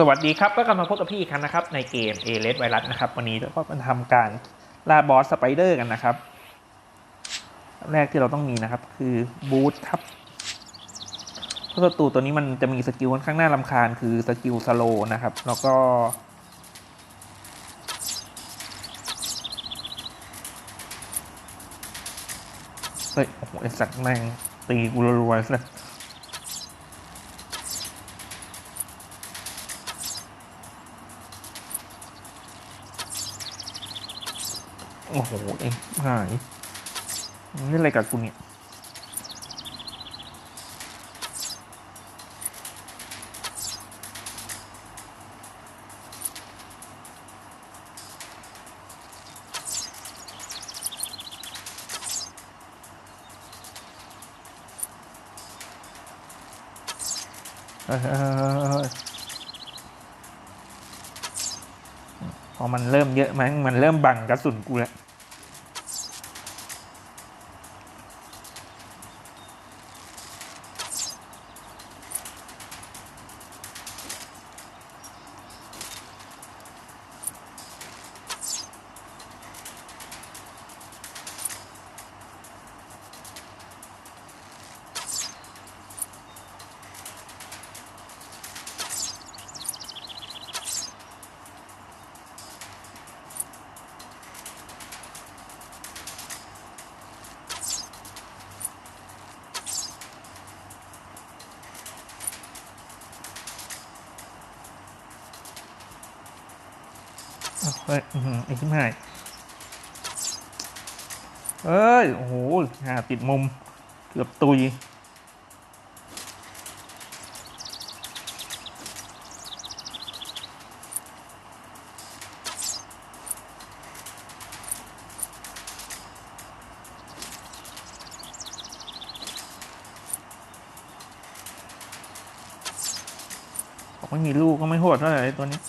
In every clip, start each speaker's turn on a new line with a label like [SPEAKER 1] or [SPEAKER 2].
[SPEAKER 1] สวัสดีครับ ก็กลับมาพบกับพี่อีกครั้งนะครับ ในเกม a l e s Virus นะครับ วันนี้เราก็มาทำการล่าบอสสไปเดอร์กันนะครับ แรกที่เราต้องมีนะครับ คือบูทครับเพราะศัตรูตัวนี้มันจะมีสกิลค่อนข้างน่ารำคาญคือสกิลสโลนะครับ แล้วก็ เฮ้ย โอ้โหไอสัตว์แม่งตีกูรัวๆเลย โอ้โหเองหายมึงเล่อะไรกับกูเนี่ยเอย พอมันเริ่มเยอะมั้งมันเริ่มบังกระสุนกูแล้ว เฮ้ยอื้อหือไอ้ชิบหายเอ้ย โอ้โหหาติดมุม เกือบตุย ไม่มีลูกก็ไม่โหดเท่าไหร่ตัวนี้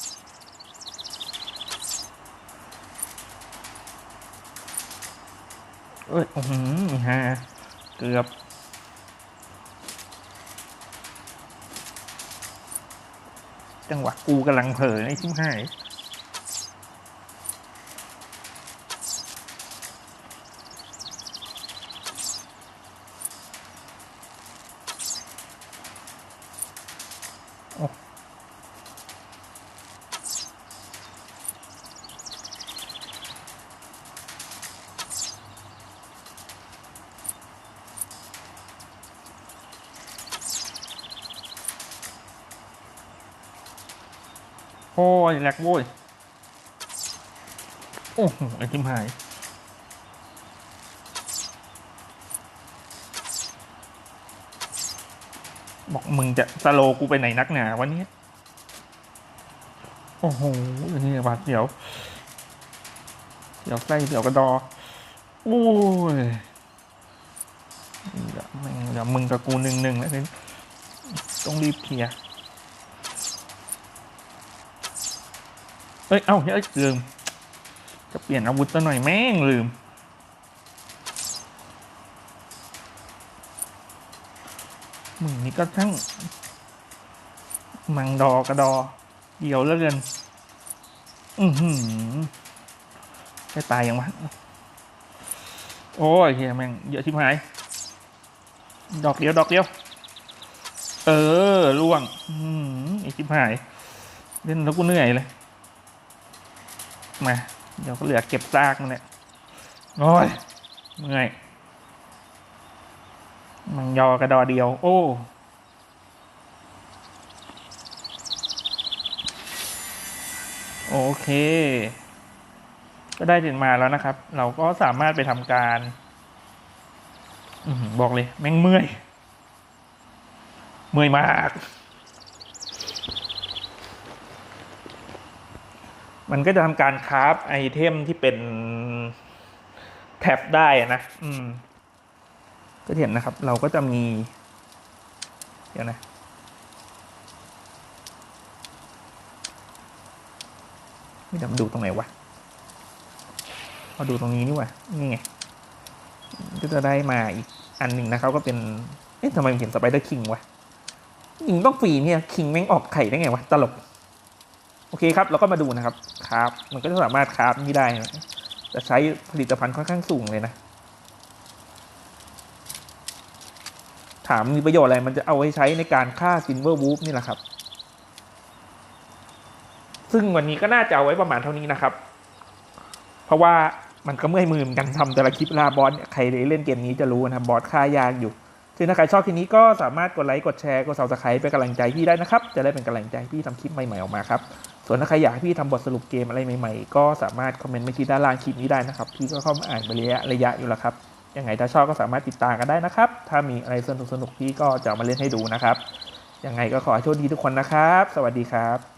[SPEAKER 1] เอ้ยอือหือฮะเกือบ จังหวะกูกำลังเผลอไอ้ชิบหายโอ้โโอ้ยแหลกโว้ย โอ้โหไอ้ชิมหาย บอกมึงจะสโลกูไปไหนนักหนาวันนี้ โอ้โหอันนี้บาดเดี๋ยว เดี๋ยวไส้เดี๋ยวกระดอ โอ้ยเดี๋ยวแม่งเดี๋ยวมึงกับกูหนึ่งหนึ่งแล้วนี่ต้องรีบเคลียร์ เอ้ย เอ้าเฮ้ยลืม จะเปลี่ยนอาวุธซะหน่อยแม่งลืม มึงนี่ก็ทั้ง มังดอกระดอ เดียวแล้วเกิน อือหือจะตายยังวะ โอ้ยเฮียแม่งเยอะชิบหาย ดอกเดียว ดอกเดียว เออล่วง อืมไอชิบหาย เล่นแล้วกูเหนื่อยเลย มา เดี๋ยวก็เหลือเก็บซากมันแหละโอ้ยเมื่อยมังยอกระดอเดียว โอ้ โอเค ก็ได้ถึงมาแล้วนะครับ เราก็สามารถไปทำการอือหือบอกเลย แม่งเมื่อย เมื่อยมาก มันก็จะทำการคราฟไอเทมที่เป็นแท็บได้นะอืมก็เห็นนะครับ เราก็จะมี เดี๋ยวนะไม่เดี๋ยวมันดูตรงไหนวะมาดูตรงนี้นี่วะนี่ไง ก็จะได้มาอีกอันหนึ่งนะครับก็เป็น เอ๊ะทำไมมันเห็นสไปเดอร์คิงวะยิงต้องฟรีเนี่ย คิงแม่งออกไข่ได้ไงวะ ตลก โอเคครับเราก็มาดูนะครับครับมันก็จะสามารถคราฟนี่ได้นะแต่ใช้ผลิตภัณฑ์ค่อนข้างสูงเลยนะ ถามมีประโยชน์อะไรมันจะเอาไว้ใช้ในการฆ่าซินเวอร์วูฟนี่แหละครับ ซึ่งวันนี้ก็น่าจะเอาไว้ประมาณเท่านี้นะครับ เพราะว่ามันก็เมื่อยมือเหมือนกันทำแต่ละคลิปลาบอสใครได้เล่นเกมนี้จะรู้นะครับบอสฆ่ายากอยู่ซึ่งถ้าใครชอบคลิปนี้ก็สามารถกดไลค์ กดแชร์ กด subscribe เป็นกำลังใจพี่ได้นะครับ จะได้เป็นกำลังใจให้พี่ทำคลิปใหม่ๆออกมาครับ ส่วนถ้าใครอยากให้พี่ทำบทสรุปเกมอะไรใหม่ๆ ก็สามารถคอมเมนต์มาที่ด้านล่างคลิปนี้ได้นะครับ พี่ก็เข้ามาอ่านไประยะระยะอยู่แล้วครับ ยังไงถ้าชอบก็สามารถติดตามกันได้นะครับ ถ้ามีอะไรสนุกๆพี่ก็จะมาเล่นให้ดูนะครับ ยังไงก็ขอให้โชคดีทุกคนนะครับ สวัสดีครับ